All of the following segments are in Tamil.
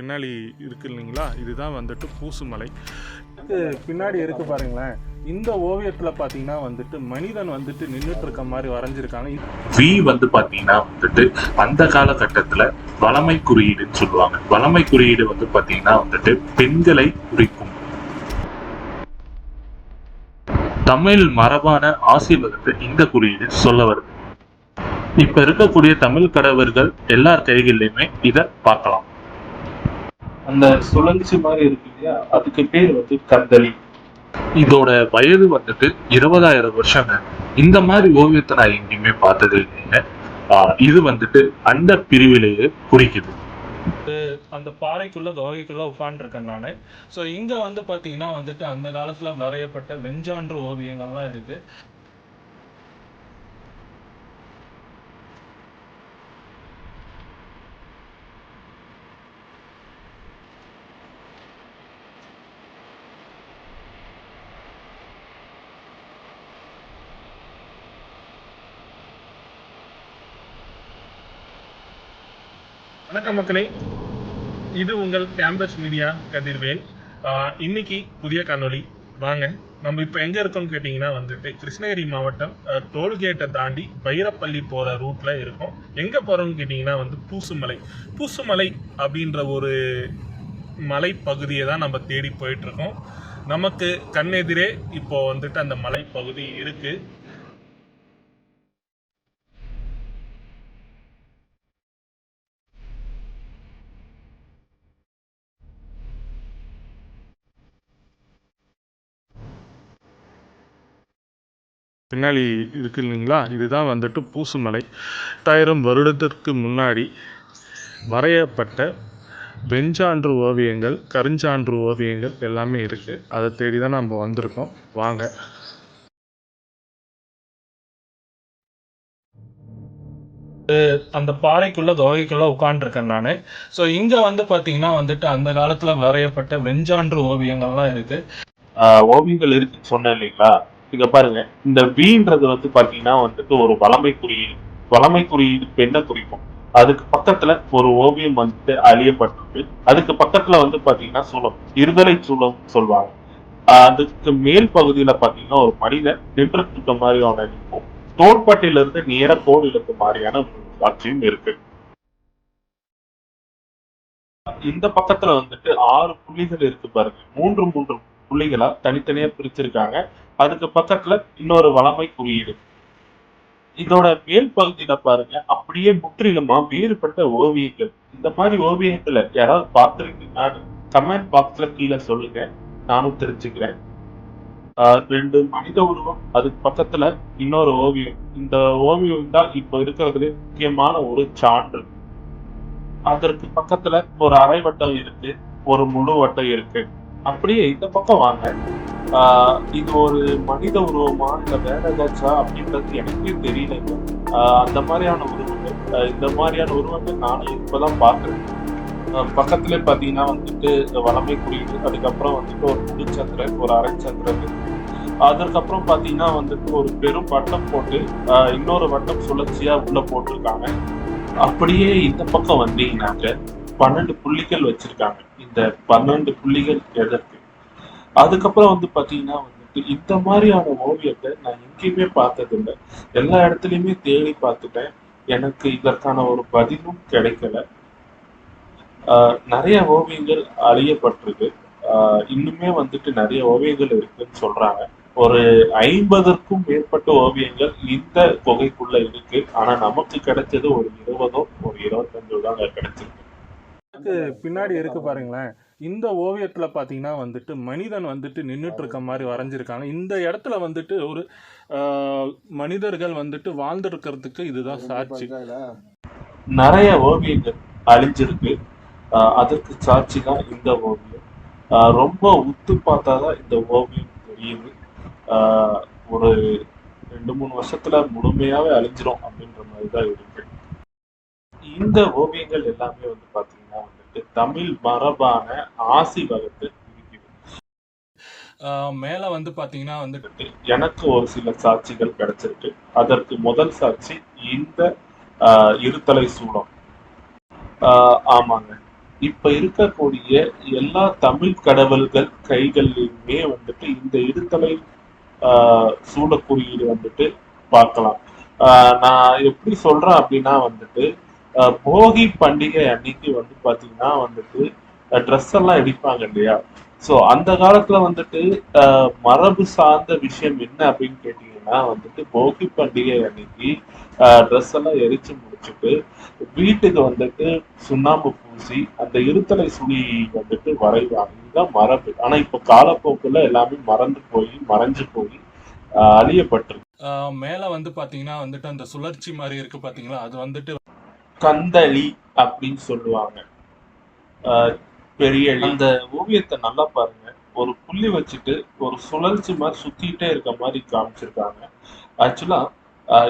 பின்னாடி இருக்கு இல்லைங்களா? இதுதான் வந்துட்டு பூசுமலை. பின்னாடி இருக்கு பாருங்களேன். இந்த ஓவியத்துல பாத்தீங்கன்னா வந்துட்டு மனிதன் வந்துட்டு நின்றுட்டு இருக்க மாதிரி வரைஞ்சிருக்காங்க. வி வந்து பாத்தீங்கன்னா வந்துட்டு அந்த காலகட்டத்துல வளமை குறியீடுன்னு சொல்லுவாங்க. வளமை குறியீடு வந்து பாத்தீங்கன்னா வந்துட்டு பெண்களை குறிக்கும். தமிழ் மரபான ஆசீர்வாதத்தை இந்த குறியீடு சொல்ல வருது. இப்ப இருக்கக்கூடிய தமிழ் கடவுள்கள் எல்லார் கைகளிலுமே இத பார்க்கலாம். அந்த சுழற்சி மாதிரி இருக்கு இல்லையா? அதுக்கு பேர் வந்து கந்தளி. இதோட வயது வந்துட்டு இருபதாயிரம் வருஷங்க. இந்த மாதிரி ஓவியத்தை நான் எங்கேயுமே பார்த்தது இல்லைங்க. ஆஹ் இது வந்துட்டு அந்த பிரிவிலேயே குறிக்குது. அந்த பாறைக்குள்ள குகைக்குள்ள உட்காந்துருக்கேன் நான். ஸோ இங்க வந்து பாத்தீங்கன்னா வந்துட்டு அந்த காலத்துல வரையப்பட்ட வெஞ்சான்று ஓவியங்கள்லாம் இருக்கு. வணக்கம் மக்களே. இது உங்கள் கேம்பஸ் மீடியா கதிர்வேல். இன்னைக்கு புதிய காணொளி. வாங்க நம்ம இப்போ எங்கே இருக்கோம்னு கேட்டிங்கன்னா வந்துட்டு கிருஷ்ணகிரி மாவட்டம் டோல்கேட்டை தாண்டி பைரப்பள்ளி போகிற ரூட்டில் இருக்கோம். எங்கே போகிறோம்னு கேட்டிங்கன்னா வந்து பூசுமலை. பூசுமலை அப்படின்ற ஒரு மலைப்பகுதியை தான் நம்ம தேடி போயிட்டுருக்கோம் நமக்கு கண்ணெதிரே இப்போ வந்துட்டு அந்த மலைப்பகுதி இருக்குது பின்னாடி இருக்கு இல்லைங்களா? இதுதான் வந்துட்டு பூசுமலை. எட்டாயிரம் வருடத்திற்கு முன்னாடி வரையப்பட்ட வெஞ்சான்று ஓவியங்கள் கருஞ்சான்று ஓவியங்கள் எல்லாமே இருக்குது அதை தேடி தான் நம்ம வந்திருக்கோம். வாங்க. அந்த பாறைக்குள்ள குகைக்குள்ள உட்காந்துருக்கேன் நான். ஸோ இங்கே வந்து பார்த்தீங்கன்னா வந்துட்டு அந்த காலத்தில் வரையப்பட்ட வெஞ்சான்று ஓவியங்கள்லாம் இருக்குது ஆஹ் ஓவியங்கள் இருக்குன்னு சொன்னேன் இல்லைங்களா? இங்க பாருங்க இந்த வீன்றது வந்து பாத்தீங்கன்னா வந்துட்டு ஒரு வளமை குறியீடு வளமை குறியீடு பெண்ணை குறிக்கும். அதுக்கு பக்கத்துல ஒரு ஓவியம் வந்துட்டு அழியப்பட்டிருக்கு. அதுக்கு பக்கத்துல வந்து பாத்தீங்கன்னா சூளம் இருதலை சுளம் சொல்லுவாங்க அதுக்கு மேல் பகுதியில பாத்தீங்கன்னா ஒரு மனிதன் நின்றுட்டு இருக்க மாதிரியான இருக்கும் தோள்பட்டையில இருந்து நேர கோடு இழுக்க மாதிரியான ஒரு காட்சியும் இருக்கு. இந்த பக்கத்துல வந்துட்டு ஆறு புள்ளிகள் இருக்கு பாருங்க. மூன்று மூன்று புள்ளிகளா தனித்தனியா பிரிச்சிருக்காங்க. அதுக்கு பக்கத்துல இன்னொரு வளமை குறியீடு. இதோட மேல் பகுதியில பாருங்க அப்படியே முற்றிலுமா வேறுபட்ட ஓவியங்கள். இந்த மாதிரி ஓவியங்களை யாராவது பார்த்துருக்கீங்கன்னா கமெண்ட் பாக்ஸ்ல கீழே சொல்லுங்க நானும் தெரிஞ்சுக்கிறேன். ஆஹ் ரெண்டு மனித உருவம் அதுக்கு பக்கத்துல இன்னொரு ஓவியம். இந்த ஓவியம் தான் இப்ப இருக்கிறதுல முக்கியமான ஒரு சான்று. அதற்கு பக்கத்துல ஒரு அரை வட்டம் இருக்கு ஒரு முழு வட்டம் இருக்கு. அப்படியே இந்த பக்கம் வாங்க. ஆஹ் இது ஒரு மனித உருவமா இல்ல வேற ஏதாச்சா அப்படின்றது எனக்கே தெரியல அந்த மாதிரியான உருவங்கள் இந்த மாதிரியான உருவங்கள் நானும் இப்பதான் பாக்குறேன் ஆஹ் பக்கத்துல பாத்தீங்கன்னா வந்துட்டு இந்த வளமை குறியீடு அதுக்கப்புறம் வந்துட்டு ஒரு முழுச்சந்திரன் ஒரு அரைச்சந்திரன் அதற்கப்புறம் பாத்தீங்கன்னா வந்துட்டு ஒரு பெரும் வட்டம் போட்டு இன்னொரு வட்டம் சுழற்சியா உள்ள போட்டிருக்காங்க. அப்படியே இந்த பக்கம் வந்தீங்கன்னாக்க பன்னெண்டு புள்ளிகள் வச்சிருக்காங்க. இந்த பன்னெண்டு புள்ளிகள் எதற்கு? அதுக்கப்புறம் வந்து பாத்தீங்கன்னா வந்துட்டு இந்த மாதிரியான ஓவியத்தை நான் எங்கேயுமே பார்த்ததில்லை. எல்லா இடத்துலயுமே தேடி பார்த்துட்டேன். எனக்கு இதற்கான ஒரு பதிலும் கிடைக்கல. ஆஹ் நிறைய ஓவியங்கள் அழியப்பட்டிருக்கு. ஆஹ் இன்னுமே வந்துட்டு நிறைய ஓவியங்கள் இருக்குன்னு சொல்றாங்க. ஒரு ஐம்பதற்கும் மேற்பட்ட ஓவியங்கள் இந்த குகைக்குள்ள இருக்கு. ஆனா நமக்கு கிடைச்சது ஒரு இருபதோ ஒரு இருபத்தஞ்சோ தான் கிடைச்சிருக்கு. பின்னாடி இருக்கு பாருங்களேன். இந்த ஓவியத்துல பாத்தீங்கன்னா வந்துட்டு மனிதன் வந்துட்டு நின்றுட்டு இருக்க மாதிரி வரைஞ்சிருக்காங்க. இந்த இடத்துல வந்துட்டு ஒரு ஆஹ், மனிதர்கள் வந்துட்டு வாழ்ந்துருக்கிறதுக்கு இதுதான் சாட்சி. நிறைய ஓவியங்கள் அழிஞ்சிருக்கு. அதற்கு சாட்சி தான் இந்த ஓவியம். ஆஹ் ரொம்ப உத்து பார்த்தா தான் இந்த ஓவியம் தெரியுது. ஆஹ் ஒரு ரெண்டு மூணு வருஷத்துல முழுமையாவே அழிஞ்சிரும் அப்படின்ற மாதிரி தான் இருக்கு. இந்த ஓவியங்கள் எல்லாமே வந்து பாத்தீங்கன்னா வந்துட்டு தமிழ் மரபான ஆசி வகத்தை மேல வந்து பாத்தீங்கன்னா வந்துட்டு எனக்கு ஒரு சில சாட்சிகள் கிடைச்சிருக்கு. அதற்கு முதல் சாட்சி இந்த ஆஹ், இருதலை சூளம் ஆஹ், ஆமாங்க. இப்ப இருக்கக்கூடிய எல்லா தமிழ் கடவுள்கள் கைகளிலுமே வந்துட்டு இந்த இருத்தலை ஆஹ் சூட குறியீடு வந்துட்டு பார்க்கலாம். ஆஹ் நான் எப்படி சொல்றேன் அப்படின்னா வந்துட்டு போகி பண்டிகை அன்னைக்கு வந்து பாத்தீங்கன்னா வந்துட்டு ட்ரெஸ் எல்லாம் எடுப்பாங்க இல்லையா? சோ அந்த காலத்துல வந்துட்டு ஆஹ் மரபு சார்ந்த விஷயம் என்ன அப்படின்னு கேட்டீங்கன்னா வந்துட்டு போகி பண்டிகை அன்னைக்கு ட்ரெஸ் எல்லாம் எரிச்சு முடிச்சுட்டு வீட்டுக்கு வந்துட்டு சுண்ணாம்பு பூசி அந்த இருத்தலை சுழி வந்துட்டு வரைவாங்க. இதுதான் மரபு. ஆனா இப்ப காலப்போக்குல எல்லாமே மறந்து போய் மறைஞ்சு போய் அழியப்பட்டிருக்கு. மேல வந்து பாத்தீங்கன்னா வந்துட்டு அந்த சுழற்சி மாதிரி இருக்கு பாத்தீங்களா? அது வந்துட்டு கந்தளி அப்படின்னு சொல்லுவாங்க. ஆஹ் பெரிய அந்த ஓவியத்தை நல்லா பாருங்க. ஒரு புள்ளி வச்சுட்டு ஒரு சுழற்சி மாதிரி சுத்திட்டே இருக்க மாதிரி காமிச்சிருக்காங்க. ஆக்சுவலா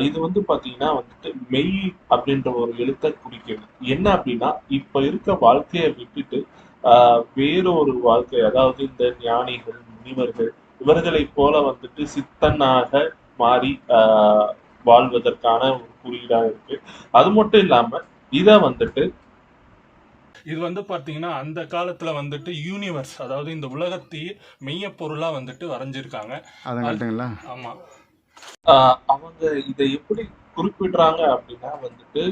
இது வந்து பாத்தீங்கன்னா வந்துட்டு மெய் அப்படின்ற ஒரு எழுத்தை குறிக்குது என்ன அப்படின்னா இப்ப இருக்க வாழ்க்கையை விட்டுட்டு ஆஹ் வேற ஒரு வாழ்க்கை அதாவது இந்த ஞானிகள் முனிவர்கள் இவர்களை போல வந்துட்டு சித்தனாக மாறி ஆஹ் வாழ்வதற்கான ஒரு குறியீடா இருக்கு. அது மட்டும் இல்லாம இத வந்துட்டு இது வந்து பாத்தீங்கன்னா அந்த காலத்துல வந்துட்டு யூனிவர்ஸ் அதாவது இந்த உலகத்தையே மெய்ய பொருளா வந்துட்டு வரைஞ்சிருக்காங்க. அதை காட்டுங்களா? ஆமா. ஆஹ் அவங்க இதை எப்படி குறிப்பிடுறாங்க அப்படின்னா வந்துட்டு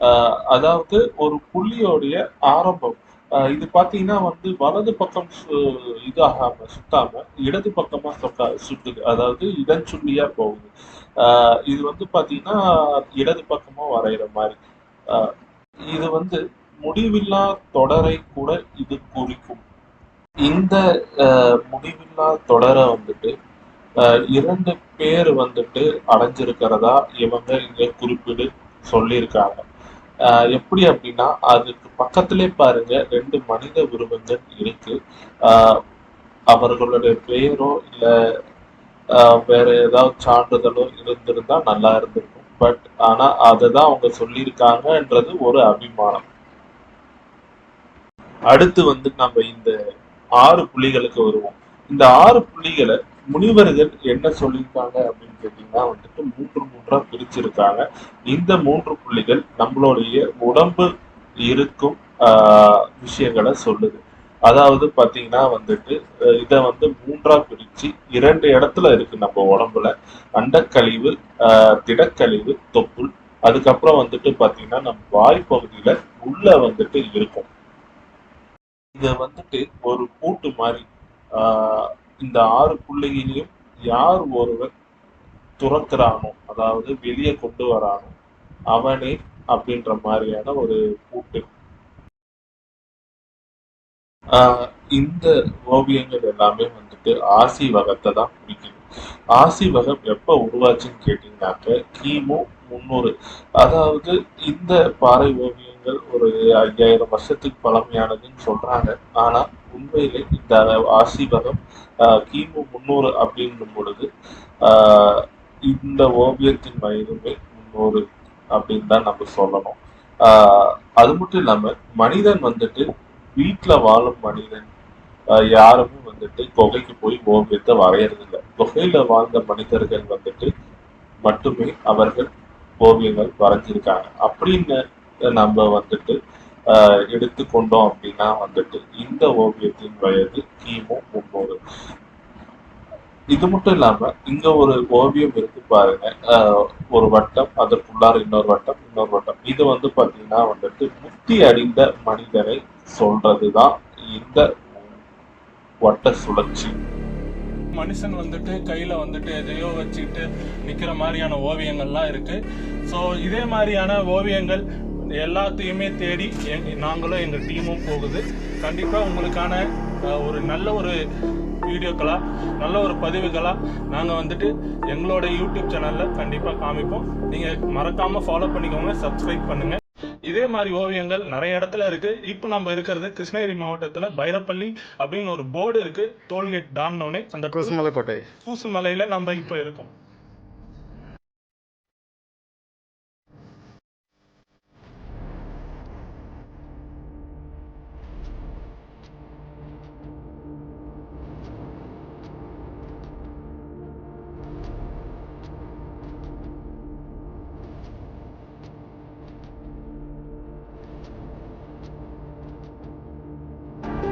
ஆஹ் அதாவது ஒரு புள்ளியோடைய ஆரம்பம் இது பாத்தீங்கன்னா வந்து வலது பக்கம் சு- இதாகாம சுத்தாம இடது பக்கமா சுத்தா சுட்டுது அதாவது இடஞ்சுள்ளியா போகுது. ஆஹ் இது வந்து பாத்தீங்கன்னா இடது பக்கமா வரைகிற மாதிரி. ஆஹ் இது வந்து முடிவில்லா தொடரை கூட இது குறிக்கும். இந்த முடிவில்லா தொடரை வந்துட்டு இரண்டு பேர் வந்துட்டு அடைஞ்சிருக்கிறதா இவங்க இங்க குறிப்பிடு சொல்லியிருக்காங்க. எப்படி அப்படின்னா அதுக்கு பக்கத்திலே பாருங்க ரெண்டு மனித உருவங்கள் இருக்கு. ஆஹ் அவர்களுடைய பெயரோ இல்ல ஆஹ் வேற ஏதாவது சான்றிதழோ இருந்திருந்தா நல்லா இருந்திருக்கும். பட் ஆனா அதை தான் அவங்க சொல்லியிருக்காங்கன்றது ஒரு அபிமானம். அடுத்து வந்து நம்ம இந்த ஆறு புள்ளிகளுக்கு வருவோம். இந்த ஆறு புள்ளிகளை முனிவர்கள் என்ன சொல்லியிருக்காங்க அப்படின்னு கேட்டீங்கன்னா வந்துட்டு மூன்று மூன்றா பிரிச்சிருக்காங்க. இந்த மூன்று புள்ளிகள் நம்மளுடைய உடம்பு இருக்கும் ஆஹ் விஷயங்களை சொல்லுது. அதாவது பாத்தீங்கன்னா வந்துட்டு இதை வந்து மூன்றா பிரிச்சு இரண்டு இடத்துல இருக்கு நம்ம உடம்புல. அண்டக்கழிவு ஆஹ் திடக்கழிவு தொப்புள். அதுக்கப்புறம் வந்துட்டு பாத்தீங்கன்னா நம்ம வாய் பகுதியில உள்ள வந்துட்டு இருக்கும். இத வந்துட்டு ஒரு கூட்டு மாதிரி ஆஹ் இந்த ஆறு புள்ளிகளையும் யார் ஒருவர் துறக்கிறானோ அதாவது வெளியே கொண்டு வரானோ அவனே அப்படின்ற மாதிரியான ஒரு கூட்டு ஆஹ் இந்த ஓவியங்கள் எல்லாமே வந்துட்டு ஆசி வகத்தை தான் குறிக்குது. ஆசி வகம் எப்ப உருவாச்சுன்னு கேட்டீங்கன்னாக்க கிமு முன்னூறு அதாவது இந்த பாறை ஓவியம் ஓவியங்கள் ஒரு ஐயாயிரம் வருஷத்துக்கு பழமையானதுன்னு சொல்றாங்க. ஆனா உண்மையிலே இந்த ஆசீர்வாதம் கிமு முன்னூறு அப்படின்னும் பொழுது ஆஹ் இந்த ஓவியத்தின் வயதுமே முன்னூறு அப்படின்னு தான் நம்ம சொல்லணும். ஆஹ் அது மட்டும் இல்லாம மனிதன் வந்துட்டு வீட்டுல வாழும் மனிதன் யாருமே வந்துட்டு குகைக்கு போய் ஓவியத்தை வரையறது இல்லை வாழ்ந்த மனிதர்கள் வந்துட்டு மட்டுமே அவர்கள் ஓவியங்கள் வரைஞ்சிருக்காங்க. அப்படின்னு நம்ம வந்துட்டு எடுத்துக்கொண்டோம் அப்படின்னா வந்துட்டு இந்த ஓவியத்தின் வயது கிமு முன்னூறு. இது மட்டும் இல்லாம இங்க ஒரு ஓவியம் இருக்கு பாருங்க. ஒரு வட்டம் அதற்குள்ளார இன்னொரு வட்டம் இன்னொரு வட்டம். இது வந்து பாத்தீங்கன்னா வந்துட்டு முத்தி அடிந்த மனிதனை சொல்றதுதான் இந்த வட்ட சுழற்சி. மனுஷன் வந்துட்டு கையில வந்துட்டு எதையோ வச்சுக்கிட்டு நிக்கிற மாதிரியான ஓவியங்கள்லாம் இருக்கு. ஸோ இதே மாதிரியான ஓவியங்கள் எல்லாத்தையுமே தேடி எங்க- நாங்களும் எங்க டீமும் போகுது. கண்டிப்பா உங்களுக்கான ஒரு நல்ல ஒரு வீடியோக்களா நல்ல ஒரு பதிவுகளா நாங்க வந்துட்டு எங்களோட யூடியூப் சேனல்ல கண்டிப்பா காமிப்போம். நீங்க மறக்காம ஃபாலோ பண்ணிக்கோங்க சப்ஸ்கிரைப் பண்ணுங்க. இதே மாதிரி ஓவியங்கள் நிறைய இடத்துல இருக்கு. இப்போ நம்ம இருக்கிறது கிருஷ்ணகிரி மாவட்டத்துல பைரப்பள்ளி அப்படின்னு ஒரு போர்டு இருக்கு. டோல்கேட் தாண்டினோடனே அந்த குசுமலை கோட்டை பூசு மலையில நம்ம இப்போ இருக்கோம்.